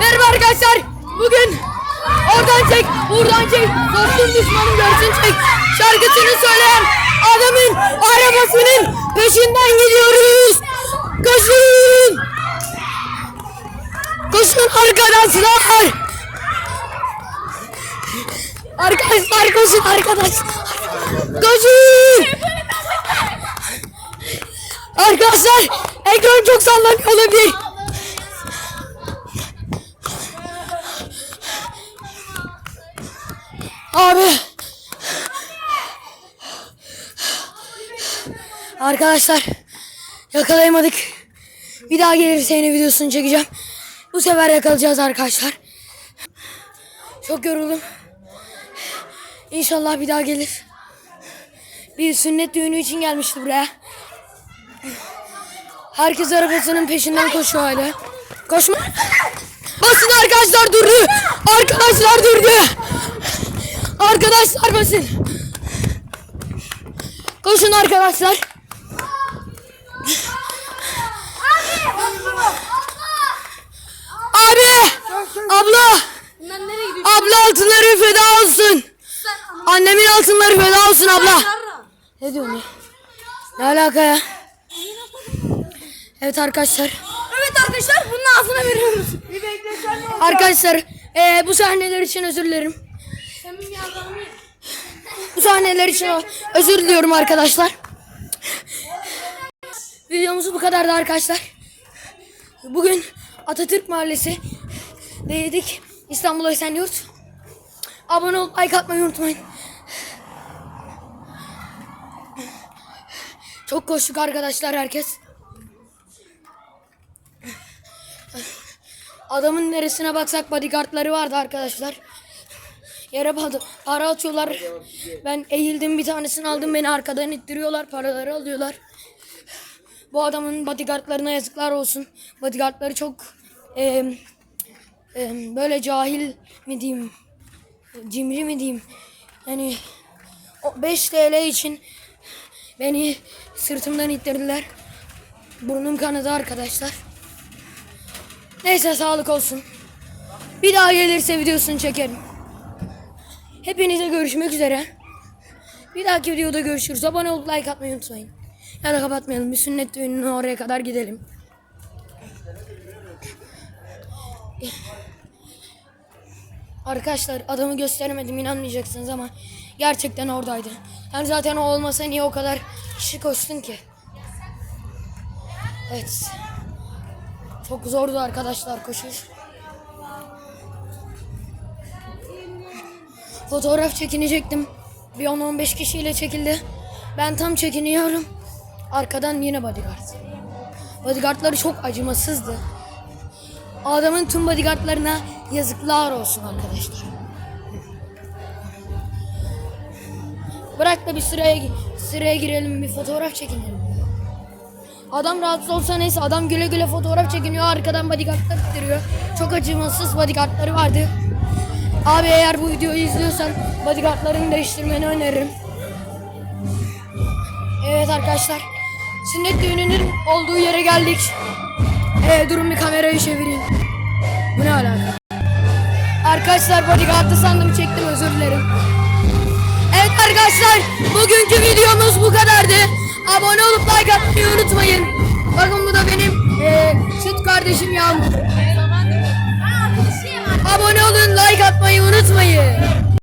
Merhaba arkadaşlar. Bugün oradan çek, buradan çek. Dostum düşmanım görsün çek. Şarkısını söyleyen adamın arabasının peşinden gidiyoruz. Koşun. Koşun arkadaşlar. Arkadaşlar koşun arkadaşlar. Koşun. Arkadaşlar ekran çok sallanıyor olabilir. Abi. Arkadaşlar yakalayamadık. Bir daha gelirse yine videosunu çekeceğim. Bu sefer yakalayacağız arkadaşlar. Çok yoruldum. İnşallah bir daha gelir. Bir sünnet düğünü için gelmişti buraya. Herkes arabasının peşinden koşuyor hala. Koşma. Basın arkadaşlar durdu. Arkadaşlar durdu. Arkadaşlar basın. Koşun arkadaşlar. Abi. Abla. Abla altınları feda olsun. Annemin altınları feda olsun abla. Ne diyorsun ya? Ne alaka ya? Evet arkadaşlar. Evet arkadaşlar bunun ağzına veriyoruz. Arkadaşlar eee, bu sahneler için özür dilerim. Bu sahneler için özür diliyorum arkadaşlar. Videomuz bu kadardı arkadaşlar. Bugün Atatürk Mahallesi dedik İstanbul Esenyurt. Abone olup like atmayı unutmayın. Çok koştuk arkadaşlar herkes. Adamın neresine baksak bodyguardları vardı arkadaşlar. Yere pa- para atıyorlar. Ben eğildim bir tanesini aldım beni arkadan ittiriyorlar paraları alıyorlar. Bu adamın bodyguardlarına yazıklar olsun. Bodyguardları çok em, em, böyle cahil mi diyeyim cimri mi diyeyim yani o 5 TL için beni sırtımdan ittirdiler. Burnum kanadı arkadaşlar. Neyse sağlık olsun. Bir daha gelirse videosunu çekerim. Hepinize görüşmek üzere. Bir dahaki videoda görüşürüz. Abone olup like atmayı unutmayın. Ya da kapatmayalım. Bir sünnet düğününe oraya kadar gidelim. Arkadaşlar adamı gösteremedim inanmayacaksınız ama gerçekten oradaydı. Yani zaten o olmasa niye o kadar kişi koştun ki? Evet. Çok zordu arkadaşlar koşuş. Fotoğraf çekinecektim. Bir 10-15 kişiyle çekildi. Ben tam çekiniyorum. Arkadan yine bodyguard. Bodyguardları çok acımasızdı. Adamın tüm bodyguardlarına yazıklar olsun arkadaşlar. Bırak da bir sıraya sıraya girelim bir fotoğraf çekinelim. Adam rahatsız olsa neyse adam güle güle fotoğraf çekiniyor arkadan bodyguardlar ittiriyor. Çok acımasız bodyguardları vardı. Abi eğer bu videoyu izliyorsan bodyguardlarını değiştirmeni öneririm. Evet arkadaşlar. Sünnet düğününün olduğu yere geldik. Ee, durun bir kamerayı çevireyim. Bu ne alaka? Arkadaşlar bodyguard'ı sandım çektim özür dilerim. Evet arkadaşlar bugünkü videomuz bu kadardı. Abone olup like atmayı unutmayın. Bakın bu da benim eee süt kardeşim Yağmur. Abone olun, like atmayı unutmayın.